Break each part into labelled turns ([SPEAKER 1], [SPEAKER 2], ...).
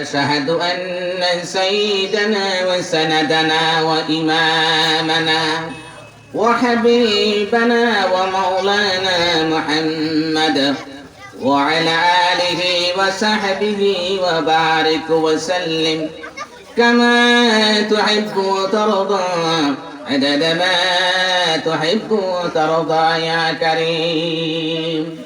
[SPEAKER 1] نشهد أن سيدنا وسندنا وإمامنا وحبيبنا ومولانا محمد وعلى آله وصحبه وبارك وسلم كما تحب وترضى عدد ما تحب وترضى يا كريم.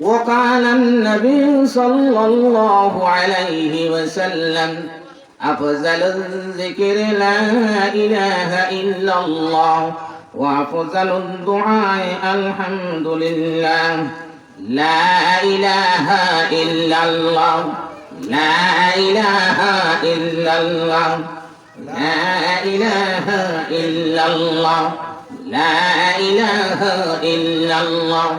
[SPEAKER 1] وقال النبي صلى الله عليه وسلم أفضل الذكر لا إله إلا الله وأفضل الدعاء الحمد لله. لا إله إلا الله لا إله إلا الله لا إله إلا الله لا إله إلا الله.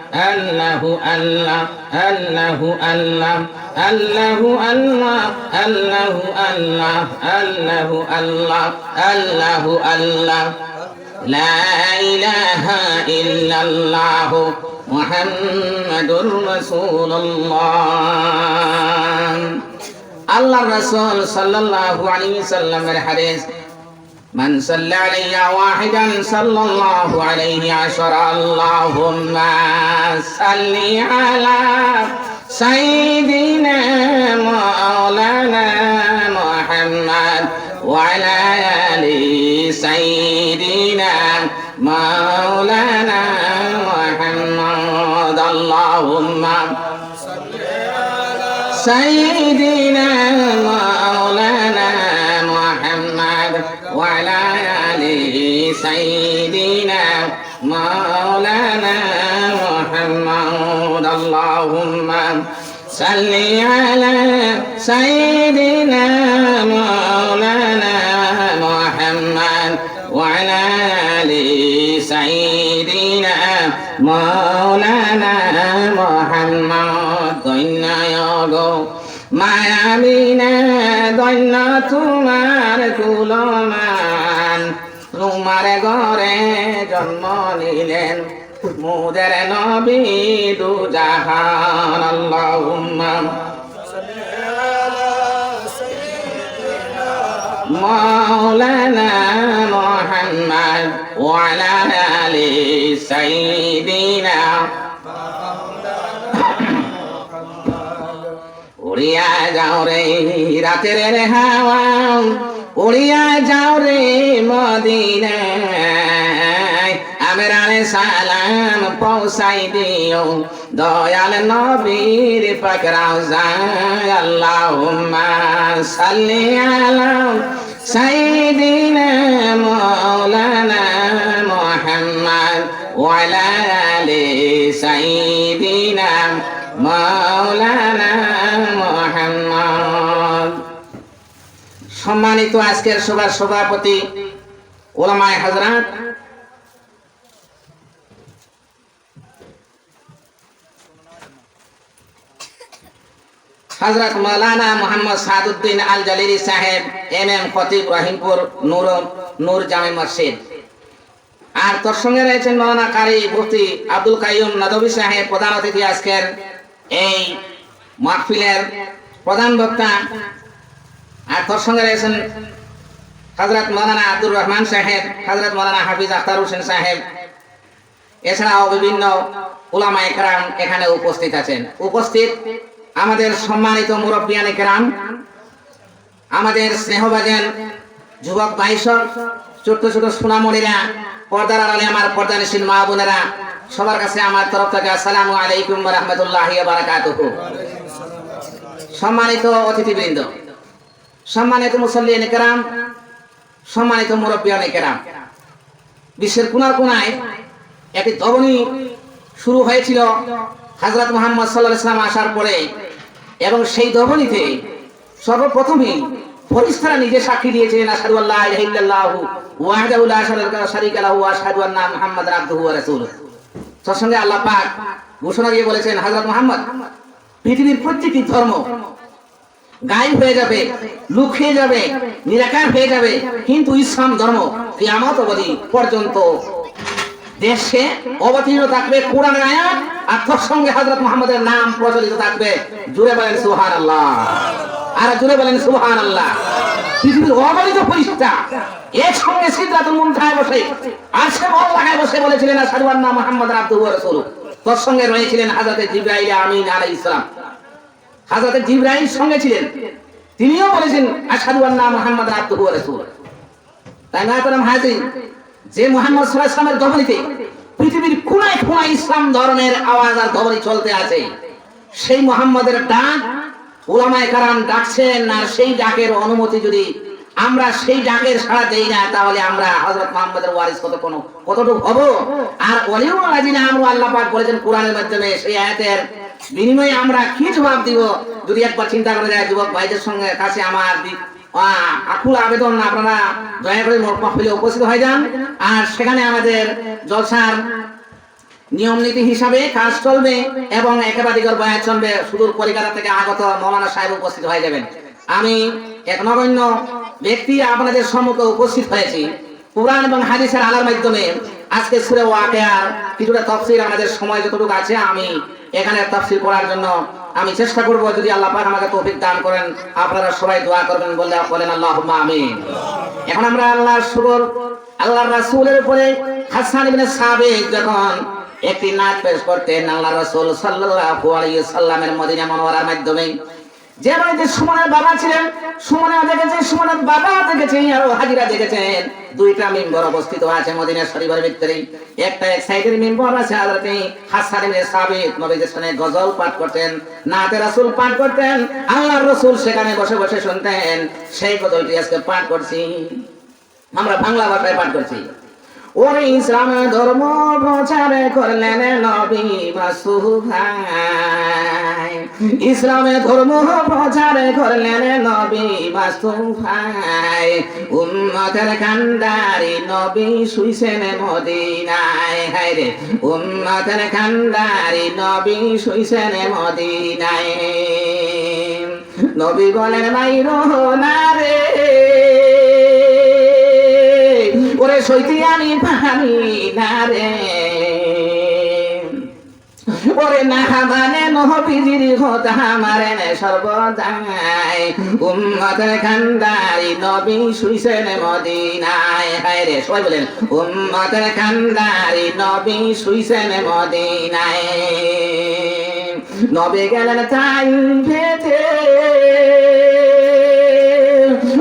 [SPEAKER 1] الله الله الله الله الله الله الله الله الله الله الله لا إله إلا الله محمد رسول الله. الله رسول صلى الله عليه وسلم الحديث من صلى علي واحدا صلى الله عليه عشر. اللهم صل على سيدنا مولانا محمد وعلى آل سيدنا مولانا محمد. اللهم سيدنا سيدنا مولانا محمد اللهم صل على سيدنا مولانا محمد وعلى آل سيدنا مولانا محمد দৈন্যায়গ মায়াবিনে দৈন্য তোমার কুলমান তোমার ঘরে জন্ম নিলেন মুদের নবী দু জাহান আল্লাহুম্মা مولانا محمد وعلى آل سيدنا উড়িয়া যাও রে রাতের রে হাওয়া উড়িয়া যাও রে মদিনায়। আমরারে সালাম পৌঁছাই দিও। দয়াল নবীর পাকরাও যায় আল্লাহুম্মা সাল্লি আলা সাইয়্যিদিনা মাওলানা মুহাম্মদ ওয়ালা আলি সাইয়্যিদিনা মাওলানা সম্মানিত আজকের সভার সভাপতি ওলামায় হাজরাত হজরত মৌলানা মোহাম্মদ সাদুদ্দিন আল জালিরি সাহেব, এম এম খতিব রহিমপুর নূর নূর জামে মসজিদ। আর তোর সঙ্গে রয়েছেন মৌলানা কারি মুফতি আব্দুল কাইয়ুম নদবী সাহেব, প্রধান অতিথি আজকের এই মাহফিলের প্রধান বক্তা আর তোর সঙ্গে রয়েছেন হজরত মৌলানা আব্দুর রহমান সাহেব হজরত মৌলানা হাফিজ আখতার হোসেন সাহেব। এছাড়াও বিভিন্ন উলামা একরাম এখানে উপস্থিত আছেন। উপস্থিত আমাদের সম্মানিত মুরব্বিয়ান একরাম, আমাদের স্নেহভাজন যুবক ভাইসব ছোট্ট ছোট সোনামণিরা, পর্দার আড়ালে আমার পর্দানশীল মা বোনেরা, সবার কাছে আমার তরফ থেকে আসসালামু আলাইকুম রহমতুল্লাহ বারাকাতুহু। সম্মানিত অতিথিবৃন্দ সম্মানিত মুসল্লিয়ান কেরাম, সম্মানিত মুরব্বিয়ান কেরাম, বিশ্বের কোনার কোনায় একটি ধবনী শুরু হয়েছিল হজরত মোহাম্মদ সাল্লাহ ইসলাম আসার পরে এবং সেই ধবনীতে সর্বপ্রথমে ফরিস্তারা নিজে সাক্ষী দিয়েছিলেন, আশহাদু আল্লাহ সঙ্গে আল্লাহ পাক ঘোষণা দিয়ে বলেছেন, হযরত মুহাম্মদ, পৃথিবীর প্রত্যেকটি ধর্ম গায়েব হয়ে যাবে লুকিয়ে যাবে, নিরাকার হয়ে যাবে। কিন্তু ইসলাম ধর্ম কিয়ামত অবধি পর্যন্ত দেশে অবতীর্ণ থাকবে, কোরআনের আয়াত আর তোর সঙ্গে হযরত মুহাম্মদের নাম প্রচলিত থাকবে। জুড়ে বলেন সুবহানাল্লাহ। আর জুড়ে বলেন সুবহানাল্লাহ। পৃথিবীর অগণিত ফেরেশতা এক সঙ্গে সিদরাতুল মুনতাহায় বসে আর সে লাগায় বসে বলেছিলেন মুহাম্মাদান আবদুহু ওয়া রাসূলুহু। তোর সঙ্গে রয়েছিলেন হযরত জিবরাইল আমিন আলাইহিস সালাম। হযরত জিবরাইল সঙ্গে ছিলেন। তিনিও বলেছেন মুহাম্মাদান আবদুহু ওয়া রাসূলুহু। তাই যে সাল্লাল্লাহু আলাইহি পৃথিবীর কোনায় কোনায় ইসলাম ধর্মের আওয়াজ আর চলতে আছে, সেই ডাক ওলামায়ে কারাম ডাকছেন, আর সেই ডাকের অনুমতি যদি আমরা সেই ডাকের সাড়া দেই না, তাহলে আমরা হযরত মুহাম্মদের ওয়ারিস কত কোন কতটুকু হব? আর ওলিও লাজিনা আমরা আল্লাহ পাক বলেছেন, কোরআনের মাধ্যমে সেই আয়াতের বিনিময়ে আমরা কি জবাব দিব? যদি একবার চিন্তা করা যায়, যুবক ভাইদের সঙ্গে কাছে আমার আকুল আবেদন আপনারা দয়া করে মহফিলে উপস্থিত হয়ে যান। আর সেখানে আমাদের জলসার নিয়ম নীতি হিসাবে কাজ চলবে এবং একেবাদিকর বয়ান চলবে। সুদূর কলিকাতা থেকে আগত মৌলানা সাহেব উপস্থিত হয়ে যাবেন। আমি এক নগণ্য ব্যক্তি আপনাদের সম্মুখে উপস্থিত হয়েছি। কোরআন এবং হাদিসের আলার মাধ্যমে আজকে সুরে ওয়াকেয়ার কিছুটা তফসিল আমাদের সময় যতটুকু আছে, আমি এখানে তফসিল করার জন্য আমি চেষ্টা করব। যদি আল্লাহ পাক আমাকে তৌফিক দান করেন, আপনারা সবাই দোয়া করবেন বলে বলেন আল্লাহ আমিন। এখন আমরা আল্লাহর শুকর আল্লাহর রাসূলের উপরে হাসান ইবনে সাবিক যখন একটি নাচ পেশ করতেন আল্লাহ রাসূল সাল্লাল্লাহু আলাইহি সাল্লামের মদিনা মনোয়ারার মাধ্যমে যে বাড়িতে সুমনের বাবা ছিলেন, সুমনে দেখেছে সুমনের বাবা দেখেছে আর হাজিরা দেখেছেন দুইটা মিম্বর অবস্থিত আছে মদিনা শরীফের ভিতরে। একটা এক সাইডের মিম্বর আছে হযরতে হাসান সাবিত নবীদের সামনে গজল পাঠ করতেন, নাতে রাসূল পাঠ করতেন, আল্লাহর রাসূল সেখানে বসে বসে শুনতেন। সেই গজলটি আজকে পাঠ করছি। আমরা বাংলা ভাষায় পাঠ করছি। ওরে ইসলাম ধর্ম প্রচার করলেন নবী মাসুহ ভাই। ইসলামে ধর্ম প্রচার করলেন নবী মাসুহ ভাই। উম্মতের কান্দারি নবী শুইছেন মদিনায়। হায় রে, উম্মতের কান্দারি নবী শুইছেন মদিনায়। নবী বলেন নাই রোহনা রে। সইতে আমি পানি না রে ওরে না মানে নহবিজির কথা মারে নে সর্বদাই। উম্মতের খান্দারি নবী শুইছেন মদিনায়। হায় রে, সবাই বলেন উম্মতের খান্দারি নবী শুইছেন মদিনায়। নবী গেলেন তাই ভেতে।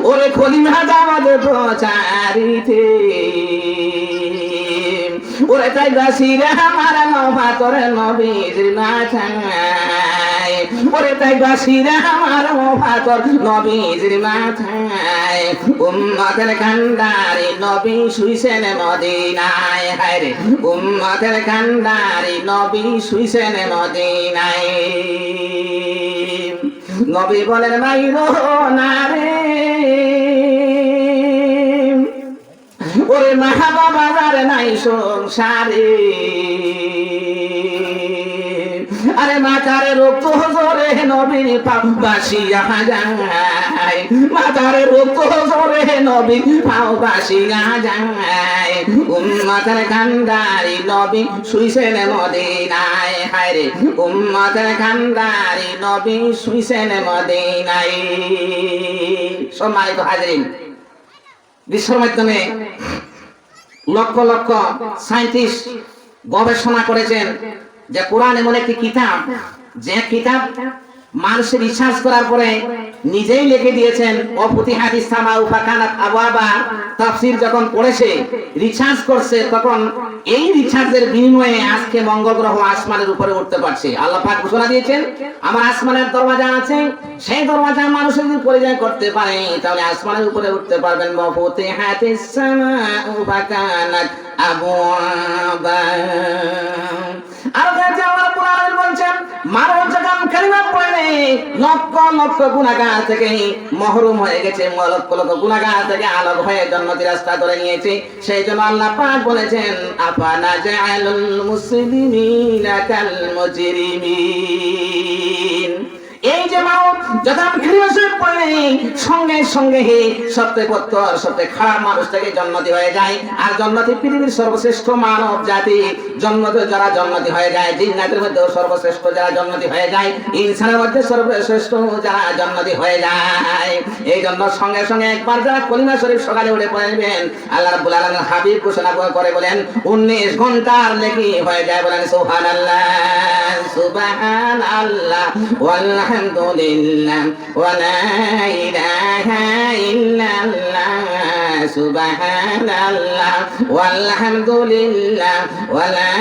[SPEAKER 1] ওরে খলিমা দামাদ প্রচারিতে। ওরে তাই বাসিরে আমার নভা করে নবীর মাথায় ওরে তাই বাসিরে আমার নভা তোর নবীর মাথায়। উম্মতের কান্দারি নবী শুইছেন মদিনায়। হায় রে, উম্মতের কান্দারি নবী শুইছেন মদিনায়। নবী বলেন, ভাই না রে। ওরে মাহাবা বাজার নাই সংসারে। আরে মাথারে রক্ত জোরে নবীর পাও বাসিয়া যায়। মাথারে রক্ত জোরে নবীর পাও বাসিয়া উম্মতের কান্দারি নবী শুইছেন মদিনায়। হায় রে, উম্মতের কান্দারি নবী শুইছেন মদিনায়। সম্মানিত হাজরিন বিশ্বের মাধ্যমে লক্ষ লক্ষ সায়েন্টিস্ট গবেষণা করেছেন যে কোরআন এমন একটি কিতাব, যে কিতাব মানুষের রিসার্চ করার পরে নিজেই লিখে দিয়েছেন অফুতিহাত ইসলামা উফাকানাত আবাবা তাফসির যখন পড়েছে, রিসার্চ করছে, তখন এই রিসার্চের বিনিময়ে আজকে মঙ্গল গ্রহ আসমানের উপরে উঠতে পারছে। আল্লাহ পাক ঘোষণা দিয়েছেন, আমার আসমানের দরওয়াজা আছে, সেই দরওয়াজা মানুষের যদি পরিচয় করতে পারে, তাহলে আসমানের উপরে উঠতে পারবেন। মফুতিহাত ইসলামা উফাকানাত আবওয়াবা আরও কাছে আমার আলামিন বলছেন, মানব যখন কালিমা পড়ে লক্ষ লক্ষ গুনাহগার থেকে মহরুম হয়ে গেছে লক্ষ লক্ষ গুনাহগার থেকে আলোক হয়ে জন্নতি রাস্তা ধরে নিয়েছে। সেই জন্য আল্লাহ পাক বলেছেন, আফানা জাআলুল মুসলিমিনা কাল মুজরিমিন? এই যে মাউত যখন খ্রিস্টের পড়ে সঙ্গে সঙ্গে হে সত্যে পত্তর সত্যে খারাপ মানুষ থেকে জন্মতি হয়ে যায়। আর জন্মতি পৃথিবীর সর্বশ্রেষ্ঠ মানব জাতি, জন্মতে যারা জন্মতি হয়ে যায়, জিন্নাতের মধ্যে সর্বশ্রেষ্ঠ যারা জন্মতি হয়ে যায়, ইনসানের মধ্যে সর্বশ্রেষ্ঠ যারা জন্মতি হয়ে যায়। এই জন্য সঙ্গে সঙ্গে একবার যারা কলিমা শরীফ সকালে উঠে পড়বেন আল্লাহ রাব্বুল আলামিন হাবিব ঘোষণা করে বলেন 19 ঘণ্টার লেখি হয়ে যায় বলেন, সুবহানাল্লাহ সুবহানাল্লাহ ওয়ালহামদুলিল্লাহ والحمد لله ولا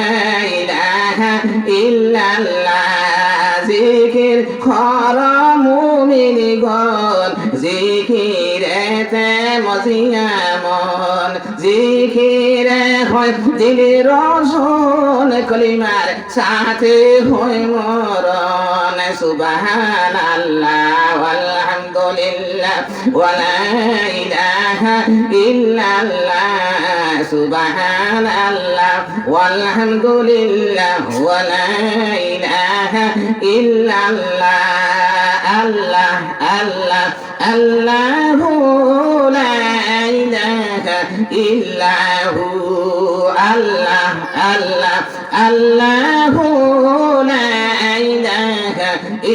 [SPEAKER 1] إله إلا الله ذكر خرم من قول মুমিনগণ জিকিরেতে মজিয়া মন। জিকিরে হয় দিলি রসন, কলিমার সাথে হয় মরণ। সুবাহান আল্লাহ আলহামদুলিল্লাহ ওয়ালা ইলাহা ইল্লাল্লাহ। সুবাহান আল্লাহ ওয়ালহামদুলিল্লাহ ওয়ালা ইলাহা ইল্লাল্লাহ আল্লাহ আল্লাহ আল্লাহু লা ইলাহা ইল্লাহু আল্লাহ আল্লাহ আল্লাহু লা ইলাহা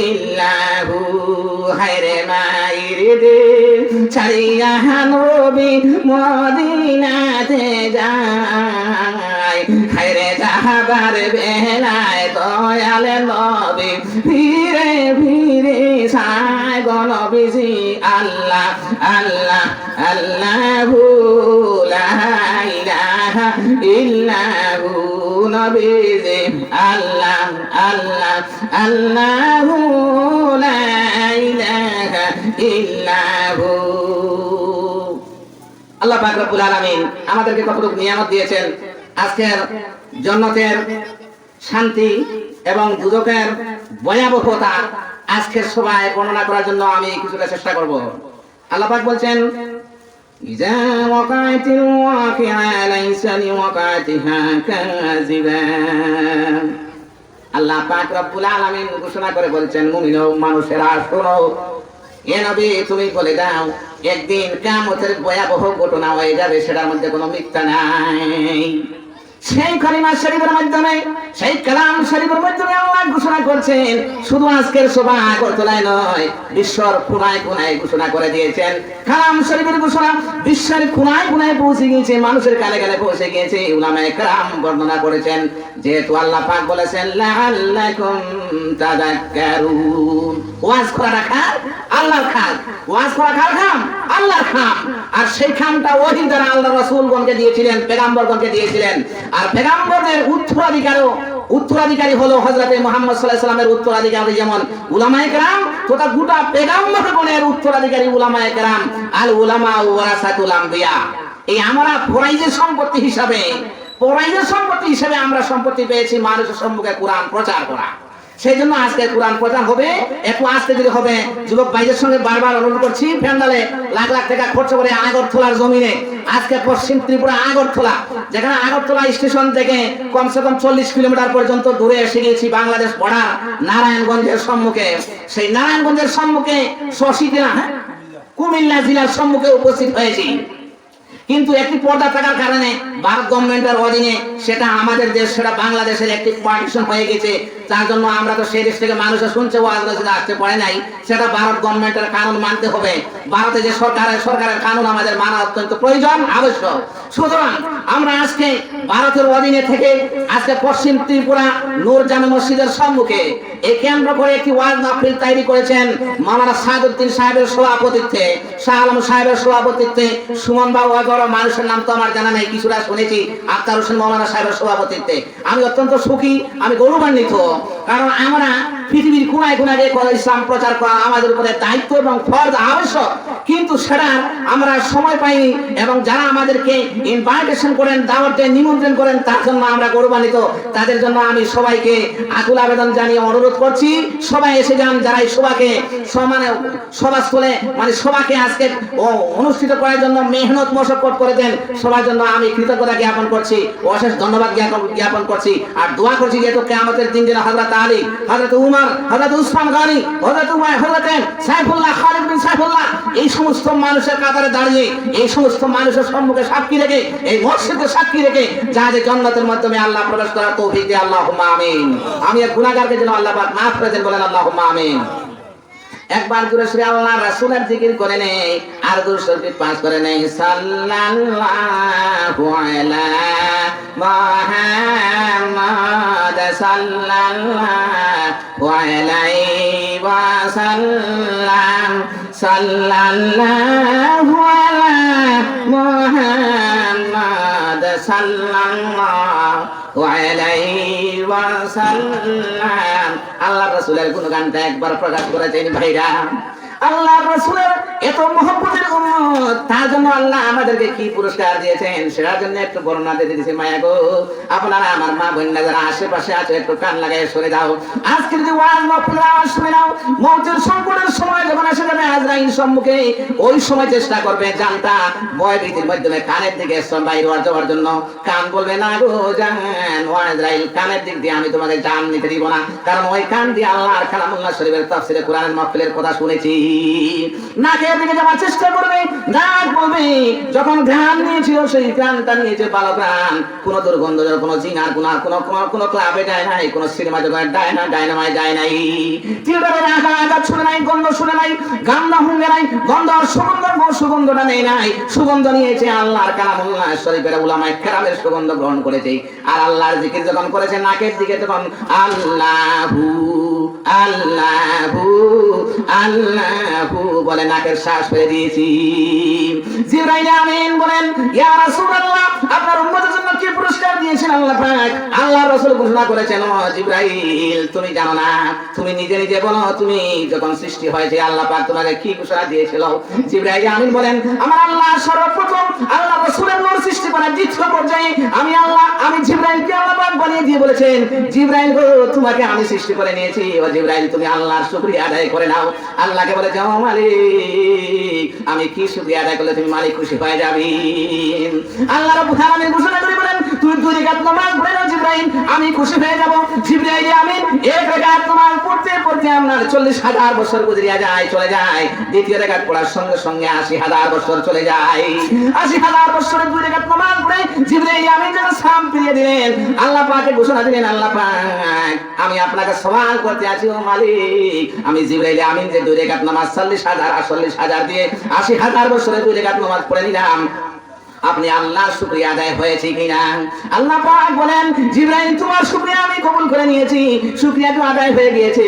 [SPEAKER 1] ইল্লাহু হায়রে মাইরে দে। ছাড়িয়া নবী মদিনাতে যায়। খাইরে যাহাবার বেলায় দয়াল নবী ফিরে ফিরে সায় গনবিজি আল্লাহ আল্লাহ আল্লাহ লা ইলাহা ইল্লাহু নবীজি, আল্লাহ আল্লাহ, আল্লাহু লা ইলাহা ইল্লাহু। আল্লাহ পাক রব্বুল আলামিন আমাদেরকে কতটুকু নিয়ামত দিয়েছেন? আজকের জন্নতের শান্তি এবং দুদকের ভয়াবহতা আজকের সভায় বর্ণনা করার জন্য আমি কিছুটা চেষ্টা করব। আল্লাহ পাক বলছেন إذا وقعت الواقعة ليس لوقعتها كاذبا আল্লাহ পাক রব্বুল আলামিন ঘোষণা করে বলছেন মুমিন ও মানুষেরা শোনো এ নবী তুমি বলে দাও একদিন কিয়ামতের ভয়াবহ ঘটনা হয়ে যাবে সেটার মধ্যে কোনো মিথ্যা নাই সেই কালিমা শরীফের মাধ্যমে সেই কালাম শরীফের মাধ্যমে আল্লাহ ঘোষণা করছেন, শুধু আজকের সভা আগরতলায় নয়, বিশ্বর কোনায় কোনায় ঘোষণা করে দিয়েছেন। কালাম শরীফের ঘোষণা বিশ্বের কোনায় কোনায় পৌঁছে গিয়েছে, মানুষের কানে কানে পৌঁছে গিয়েছে, উলামায়ে কালাম বর্ণনা করেছেন, যেহেতু আল্লাহ পাক বলেছেন, লাআল্লাকুম তাযাক্কারুন। ওয়াজ করা? রাখা আল্লাহর খান ওয়াজ করা কার খাম? আল্লাহর খাম। আর সেই খামটা ওহি দ্বারা আল্লাহ রাসূলগণকে দিয়েছিলেন, পেগাম্বরগণকে দিয়েছিলেন। আর পেগাম্বরদের উত্তরাধিকারও উত্তরাধিকারী হলো হজরতে মোহাম্মদ সাল্লাল্লাহু সাল্লামের উত্তরাধিকারী যেমন উলামায় কেরাম তোটা গোটা পেগাম্বরগণের উত্তরাধিকারী উলামায় কেরাম আল উলামা ওয়ারাসাতুল আম্বিয়া। এই আমরা ফরাইজের সম্পত্তি হিসাবে পরাইজের সম্পত্তি হিসাবে আমরা সম্পত্তি পেয়েছি মানুষের সম্মুখে কোরআন প্রচার করা। সেই জন্য আজকে কোরআন প্রচার হবে। একটু আস্তে ধীরে হবে, যুবক ভাইদের সঙ্গে বারবার অনুরোধ করছি প্যান্ডালে লাখ লাখ টাকা খরচ করে আগরতলার জমিনে আজকে পশ্চিম ত্রিপুরা আগরতলা, যেখানে আগরতলা স্টেশন থেকে কমসে কম চল্লিশ কিলোমিটার পর্যন্ত দূরে এসে গেছি বাংলাদেশ বর্ডার নারায়ণগঞ্জের সম্মুখে। সেই নারায়ণগঞ্জের সম্মুখে শশী জেলা হ্যাঁ? কুমিল্লা জেলার সম্মুখে উপস্থিত হয়েছি। কিন্তু একটি পর্দা থাকার কারণে ভারত গভর্নমেন্টের অধীনে সেটা আমাদের দেশ, সেটা বাংলাদেশের একটি পার্টিশন হয়ে গেছে। তার জন্য আমরা তো সেই দেশ থেকে মানুষের শুনছে ওয়াজ রসিদ আসতে পারে নাই। সেটা ভারত গভর্নমেন্টের কানুন মানতে হবে। ভারতে যে সরকারের সরকারের কানুন আমাদের মানা অত্যন্ত প্রয়োজন, আবশ্যক। সুতরাং আমরা আজকে ভারতের অধীনে থেকে আজকে পশ্চিম ত্রিপুরা নূর জামে মসজিদের সম্মুখে কেন্দ্র করে একটি ওয়াজ মাহফিল তৈরি করেছেন মাওলানা সাদুদ্দিন সাহেবের সভাপতিত্বে, শাহ আলম সাহেবের সভাপতিত্বে, সুমন বাবু বড় মানুষের নাম তো আমার জানা নেই, কিছুটা শুনেছি, আক্তার হোসেন মৌলানা সাহেবের সভাপতিত্বে। আমি অত্যন্ত সুখী, আমি গৌরবান্বিত, কারণ আমরা পৃথিবীর কোনায় কোনায় যে কোনো ইসলাম প্রচার করা আমাদের উপরে দায়িত্ব এবং ফরজ আবশ্যক। কিন্তু সেটা আমরা সময় পাইনি এবং যারা আমাদেরকে ইনভাইটেশন করেন, দাওয়াতে নিমন্ত্রণ করেন, তার জন্য আমরা গৌরবান্বিত। তাদের জন্য আমি সবাইকে আকুল আবেদন জানিয়ে অনুরোধ করছি। সবাই এসে যান, যারা এই সভাকে সমানে, সভাস্থলে মানে সভাকে আজকে অনুষ্ঠিত করার জন্য মেহনত মশক্কত করে দেন, সবার জন্য আমি কৃতজ্ঞতা জ্ঞাপন করছি। অশেষ ধন্যবাদ জ্ঞাপন করছি। আর দোয়া করছি যেহেতু কেয়ামতের দিন যেন হজরত আলী হজরত উমর হজরত উসমান গানি হজরত উমায় হজরত সাইফুল্লাহ, খালিদ বিন সাইফুল্লাহ, এই সমস্ত মানুষের কাতারে দাঁড়িয়ে, এই সমস্ত মানুষের সম্মুখে সাক্ষী রেখে, এই মসজিদে সাক্ষী রেখে, যা যে জন্মতের মাধ্যমে আল্লাহ প্রবেশ করার তৌফিক দিয়ে আল্লাহ আমিন। আমি এক গুনাহগারকে যেন আল্লাহ পাক মাফ করে দেন, বলেন আল্লাহ আমিন। একবার দূরে সরে আল্লাহ রাসূলের জিকির করে নেই, আর শরীফ পাস করে নেই। সাল্লাল্লাহু আলা মুহাম্মাদ সাল্লাল্লাহু ওয়া সাল্লাম আল্লাহ রাসূলের গুণগানটা একবার প্রকাশ করেছেন ভাইরা। আল্লাহ রাসূলের এত মহব্বতের উম্মত, তার জন্য আল্লাহ আমাদেরকে কি পুরস্কার দিয়েছেন? সেটার জন্য একটু বর্ণনা দিয়ে দিয়েছে মায়া গো। আপনারা আমার মা বোনরা যারা আশেপাশে আছে, একটু কান লাগাই সরে দাও আজকে যদি ওয়াজ মাহফিল আওয়াজ শুনে নাও। মৌতের সংকটের সময় যখন আসে যাবে আজরাইল সম্মুখে, ওই সময় চেষ্টা করবে জানতা, ভয় ভীতির মাধ্যমে কানের দিকে বাইরে হওয়ার যাওয়ার জন্য। কান বলবে, না গো, জান, ও আজরাইল কানের দিক দিয়ে আমি তোমাকে জান নিতে দিব না। কারণ ওই কান দিয়ে আল্লাহর কালামুল্লাহ শরীফের তাফসিরে কোরআনের মাহফিলের কথা শুনেছি। নাকের দিকে যাওয়ার চেষ্টা করবে নাক বলবে। যখন ঘ্রাণ নিয়েছিল, সেই ঘ্রাণটা নিয়েছে ভালো ঘ্রাণ কোনো দুর্গন্ধ, কোনো জিনার কোনো কোনো কোনো- ক্লাবে যায় নাই, কোনো সিনেমা জগৎ যায় না ডায়নামায় যায় নাই। থিয়েটারের আঘা আঘাত শুনে নাই, গন্ধ শুনে নাই, গান না হুঙ্গে নাই, গন্ধ সুগন্ধ সুগন্ধটা নেই নাই। সুগন্ধ নিয়েছে আল্লাহর কালামুল্লাহ শরীফের উলামায়ে কেরামের সুগন্ধ গ্রহণ করেছে। আর আল্লাহর জিকির যখন করেছে, নাকের দিকে তখন আল্লাহু আল্লাহু আল্লাহু বলে নাকের শ্বাস ফেলে দিয়েছি। জিবরাইল আমিন বলেন, ইয়া রাসূলুল্লাহ, আপনার উম্মতের জন্য কি পুরস্কার দিয়েছেন আল্লাহ পাক? আল্লাহ রাসূল ঘোষণা করেছেন, ও তুমি জানো না, তুমি নিজে নিজে বলো, তুমি যখন সৃষ্টি হয়েছে, আল্লাহ পাক তোমাকে কি ঘোষণা দিয়েছিল? আমিন বলেন, আমার আল্লাহ সর্বপ্রথম আল্লাহ রাসূলের নূর সৃষ্টি দ্বিতীয় পর্যায়ে আমি আল্লাহ আমি আল্লাহ পাক বানিয়ে দিয়ে বলেছেন গো, তোমাকে আমি সৃষ্টি করে নিয়েছি, ও জিবরাইল, তুমি আল্লাহর শুকরিয়া আদায় করে নাও আল্লাহকে বলে, যাও মালিক, আমি কি শুকরিয়া আদায় করলে তুমি মালিক খুশি হয়ে যাবি? আল্লাহ রব্বুল আলামিন ঘোষণা করে বলেন তুই দুই রাকাত নামাজ পড়ে নাও জিবরাইল আমি খুশি হয়ে যাব। জিবরাইল আমিন এক রাকাত নামাজ পড়তে পড়তে আপনার চল্লিশ হাজার বছর গুজরিয়া যায়, চলে যায়। দ্বিতীয় রাকাত পড়ার সঙ্গে সঙ্গে আশি হাজার বছর চলে যায়। আশি হাজার বছরের দুই রাকাত নামাজ পড়ে জিবরাইল আমিন যেন সাম ফিরিয়ে দিলেন। আল্লাহ পাকে ঘোষণা দিলেন, আল্লাহ পাক, আমি আপনাকে সওয়াল করতে আছি, ও মালিক। আমি জিবরাইল আমিন যে দুই রেখাত নামাজ চল্লিশ হাজার আটচল্লিশ হাজার দিয়ে আশি হাজার বছরে দুই রেখাত নামাজ পড়ে নিলাম। আপনি আল্লাহর শুকরিয়া আদায় হয়েছে কিনা? আল্লাহ পাক বলেন, জিবরাইল, তোমার শুকরিয়া আমি কবুল করে নিয়েছি। শুকরিয়া তো আদায় হয়ে গিয়েছে।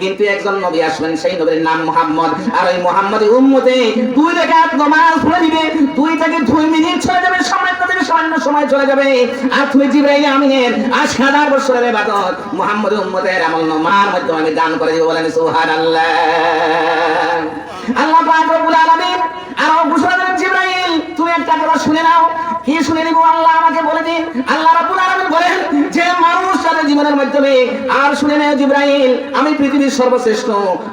[SPEAKER 1] কিন্তু একজন নবী আসবেন, সেই নবীর নাম মোহাম্মদ। আর ওই মোহাম্মদের উম্মতে দুই রাকাত নামাজ পড়ে দিবে। দুই থেকে দুই মিনিট চলে যাবে সময় তাদের সামান্য সময় চলে যাবে। আর তুমি জিবরাইল আমিনের আজ হাজার বছরের ইবাদত মোহাম্মদের উম্মতের আমল নামার মাধ্যমে আমি দান করে দিব বলেন সুবহানাল্লাহ। আল্লাহ পাক রব্বুল আলামিন আর ঘোষণা জিবরাইল, তুমি একটা কথা শুনে নাও। কি শুনে নিব? আল্লাহ আমাকে বলে দিন। আল্লাহ রাব্বুল আলামিন বলেন যে মানুষ তাদের জীবনে আজানের মাধ্যমে, আর শুনে জিব্রাইল, আমি পৃথিবীর সর্বশ্রেষ্ঠ,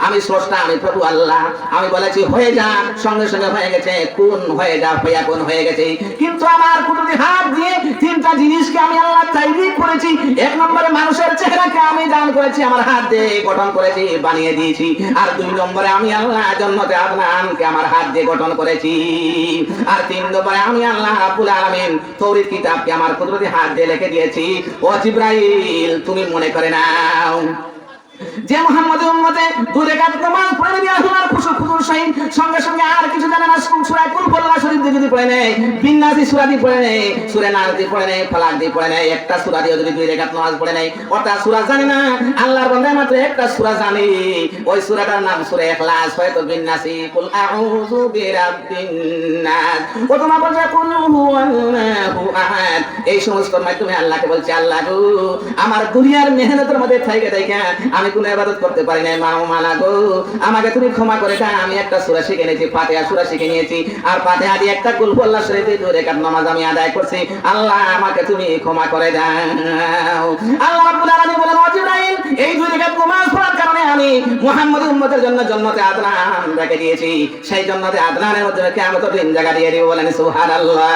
[SPEAKER 1] আমি স্রষ্টা, আমি প্রভু আল্লাহ। আমি বলেছি, হয়ে যা, সঙ্গে সঙ্গে হয়ে গেছে কোন হয়ে যা কোন হয়ে গেছে। কিন্তু আমার কুদরতি হাত দিয়ে তিনটা জিনিসকে আমি আল্লাহ তৈরি করেছি। এক নম্বরে মানুষের চেহারাকে আমি দান করেছি, আমার হাত দিয়ে গঠন করেছি, বানিয়ে দিয়েছি। আর দুই নম্বরে আমি আল্লাহ জন্মতে আদনানকে আমার হাত দিয়ে গঠন করেছি। আর তিন নম্বরে আমি আল্লাহ রাব্বুল আলামিন তৌরিত কিতাবকে আমার কুদরতি হাত দিয়ে লিখে দিয়েছি। ও জিব্রাইল, তুমি মনে করে নাও। যে মোহাম্মদ উম্মতে দূরে কাট নামাজ পড়ে দিয়ে আল্লাহর খুশু খুশুর সহিত সঙ্গে সঙ্গে আর কিছু জানে না সূরা কুল শরীফ দিয়ে যদি পড়ে নেয় বিন্নাসি সূরা দিয়ে পড়ে নেয় সূরা নাস দিয়ে পড়ে নেয়, ফালাক দিয়ে পড়ে নেয়, একটা সূরা দিয়ে যদি দুই রেখাত নামাজ পড়ে নেয় ওটা সূরা জানে না, আল্লাহর বান্দা মাত্র একটা সূরা জানে। ওই সূরাটার নাম সূরা ইখলাস, হয়তো বিন্নাসি কুল আউযু বিরাব্বিন ও তোমার বলছে, কুল হুয়াল্লাহু আহাদ। এই সমস্ত মাধ্যমে আল্লাহকে বলছে, আল্লাহ আমার দুনিয়ার মেহনতের মধ্যে থেকে দেখা আমি কোনো ইবাদত করতে পারি নাই, মা মালা গো। আমাকে তুমি ক্ষমা করে দাও, আমি একটা সূরা শিখে নিয়েছি, ফাতিহা সূরা শিখে নিয়েছি। আর ফাতিহা দিয়ে একটা কুল আল্লাহ শরীফ দুই রেখাত নামাজ আমি আদায় করছি। আল্লাহ আমাকে তুমি ক্ষমা করে দাও। আল্লাহ রাব্বুল আলামিন বলেন ও জিবরাইল এই দুই রেখাত নামাজ পড়ার কারণে আমি মুহাম্মদ উম্মতের জন্য জন্নতে আদনান রেখে দিয়েছি। সেই জন্নতে আদনানের মধ্যে কিয়ামতের দিন জায়গা দিয়ে দিব বলেন, সুবহানাল্লাহ।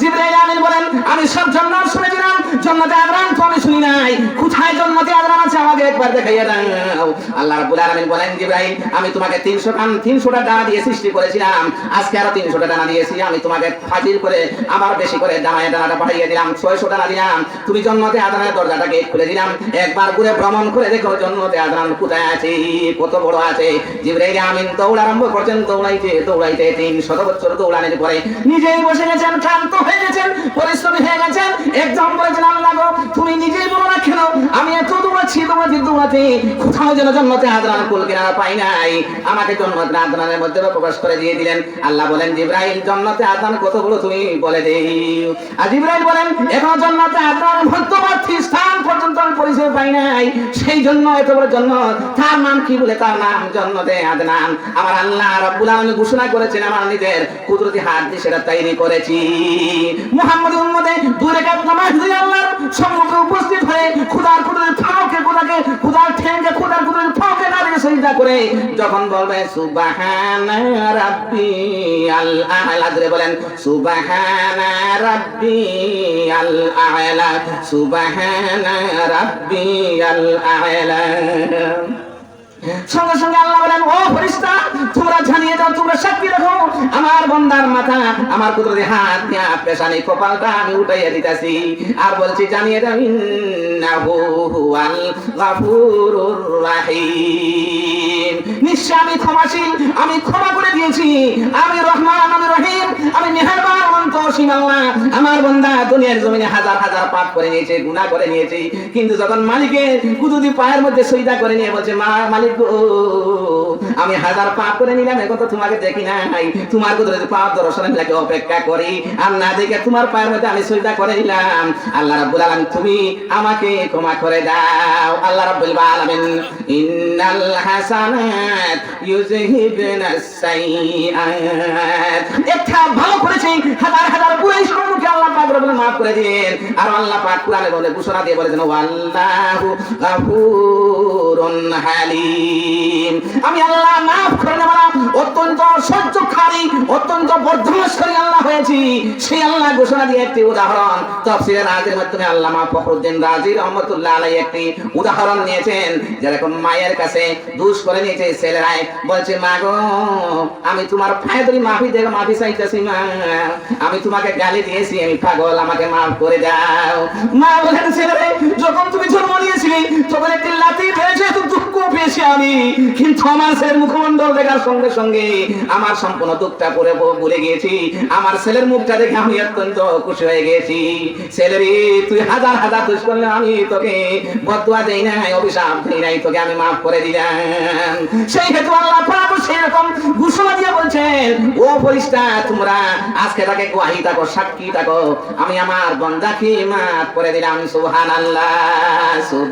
[SPEAKER 1] জিবরাইল আমিন বলেন, আমি সব জান্নাত শুনেছিলাম জান্নাতে আদরান তো আমি শুনি নাই। কোথায় জান্নাতে আদরান আছে আমাকে একবার দেখাইয়া দাও। আল্লাহ রাব্বুল আলামিন বলেন, জিবরাইল, আমি তোমাকে 300 কান 300টা ডানা দিয়ে সৃষ্টি করেছিলাম। আজকে আরও 300টা ডানা দিয়েছি। আমি তোমাকে ফাজিল করে, আবার বেশি করে ডানায় ডানাটা পাঠিয়ে দিলাম। 600 ডানা দিলাম। তুমি জান্নাতে আদরানের দরজাটাকে খুলে দিলাম। একবার ঘুরে ভ্রমণ করে দেখো জান্নাতে আদরান কোথায় আছে, কত বড় আছে। জিবরাইল, আমিন, দৌড় আরম্ভ করছেন, দৌড়াইতে দৌড়াইতে 300 বছর দৌড়ানোর পরে নিজেই বসে গেছেন, ক্লান্ত হয়ে গেছেন, পরিশ্রমী হয়ে গেছেন। একদম বলেছেন, আল্লাহ তুমি নিজেই বলো না কেন? আমি এত দৌড়াচ্ছি কোথাও যেন জন্মতে আদরান কুল পাই নাই। আমাকে জন্মতে আদরানের মধ্যে প্রকাশ করে দিয়ে দিলেন। আল্লাহ বলেন, জিব্রাইল জন্নতে আদরান কত বড় তুমি বলে দেই আর জিব্রাইল বলেন মধ্যবর্তী স্থান পর্যন্ত আমি পরিচয় পাই নাই। সেই জন্য এত বড় জন্ম। তার নাম কি বলে? তার নাম জন্মতে আদনান আমার আল্লাহ ঘোষণা করেছেন, আমার নিজের কুদরতি হাত দিয়ে সেটা তৈরি করেছি। মুহাম্মদ উম্মদে দূরে সম্মুখে উপস্থিত হয়ে খুদার কুদরত খুদাকে খুদার ঠেঙ্গে খুদার খুদার ফাঁকে না দিয়ে করে, যখন বলবে, সুবাহানা রাব্বি আল আ'লা ধরে বলেন, সুবাহানা রাব্বি আল আ'লা সুবহানা রাব্বি আল আ'লা সঙ্গে সঙ্গে আল্লাহ বলেন, ও ফেরেশতা, তোমরা জানিয়ে দাও, তোমরা সাক্ষী রাখো। আমার বান্দার মাথা, আমার কুদরতি হাত দিয়া পেশানি কপালটা আমি উঠাইয়া দিতাছি। আর বলছি, জানিয়ে দাও, ইন্নাহু গাফুরুর রাহিম। নিশ্চয় আমি ক্ষমাশীল, আমি ক্ষমা করে দিয়েছি। আমি রহমান, আমি রহিম, আমি মেহেরবান অনন্ত অসীম আল্লাহ। আমার বান্দা দুনিয়ার জমিনে হাজার হাজার পাপ করে নিয়েছে, গুনাহ করে নিয়েছে। কিন্তু যখন মালিকের কুদুদি পায়ের মধ্যে সইদা করে নিয়ে বলছে, মা, মালিক গো। আমি হাজার পাপ করে নিলাম, এখন তো তোমাকে দেখি নাই। তোমার কুদরতি পাপ দর্শনের লাগে অপেক্ষা করি। আর না দেখে তোমার পায়ের মধ্যে আমি সইদা করে নিলাম। আল্লাহ রাব্বুল আলামিন, তুমি আমাকে ক্ষমা করে দাও। আল্লাহ রাব্বুল আলামিন, ইন্নাল হাসানাত ইউযহিবনাস সাইয়্যাত। একটা ভালো করেছে। হাজার হাজার বুড়াই সম্মুখে আল্লাহ পাক রব্বুল মাফ করে দিন আর আল্লাহ পাক কোরআনে বলে ঘোষণা দিয়ে বলেছেন, ওয়াল্লাহু গাফুরুন হালিম। আমি আল্লাহ মাফ করে দেব না। অত্যন্ত সহ্যকারী অত্যন্ত বর্ধমাসকারী আল্লাহ হয়েছি। সেই আল্লাহ ঘোষণা দিয়ে একটি উদাহরণ। তফসিরে রাজের মাধ্যমে আল্লামা ফখরুদ্দিন রাজি রহমতুল্লাহ আলাই একটি উদাহরণ নিয়েছেন। যেরকম মায়ের কাছে দুষ করে নিয়েছে ছেলেরাই বলছে, মা গো, আমি তোমার পায়ে ধরি মাফি দেবো, মাফি চাইতেছি মা। আমি তোমাকে গালি দিয়েছি, আমি পাগল, আমাকে মাফ করে দাও। মা বলেন ছেলে যখন তুমি জন্ম নিয়েছিলে, তখন একটি লাতি পেয়েছে তো দুঃখ পেয়েছি আমি। কিন্তু আমার ছেলের মুখমণ্ডল দেখার সঙ্গে সঙ্গে আমার সম্পূর্ণ দুঃখটা পরে ভুলে গিয়েছি। আমার ছেলের মুখটা দেখে আমি অত্যন্ত খুশি হয়ে গেছি ছেলেরে, তুই হাজার হাজার দুষ করলে আমি তোকে বদুয়া দেই নাই, অভিশাপ দেই নাই, তোকে আমি মাফ করে দিলাম। সেই হেতু আল্লাহ পাক সেই রকম ঘোষণা দিয়ে বলছেন, ও ফরিস্তা, তোমরা আজকে তাকে গোয়াহি থাকো, সাক্ষী থাকো। আমি আমার বন্দাকে মাফ করে দিলাম, সুবহানাল্লাহ, সুবহান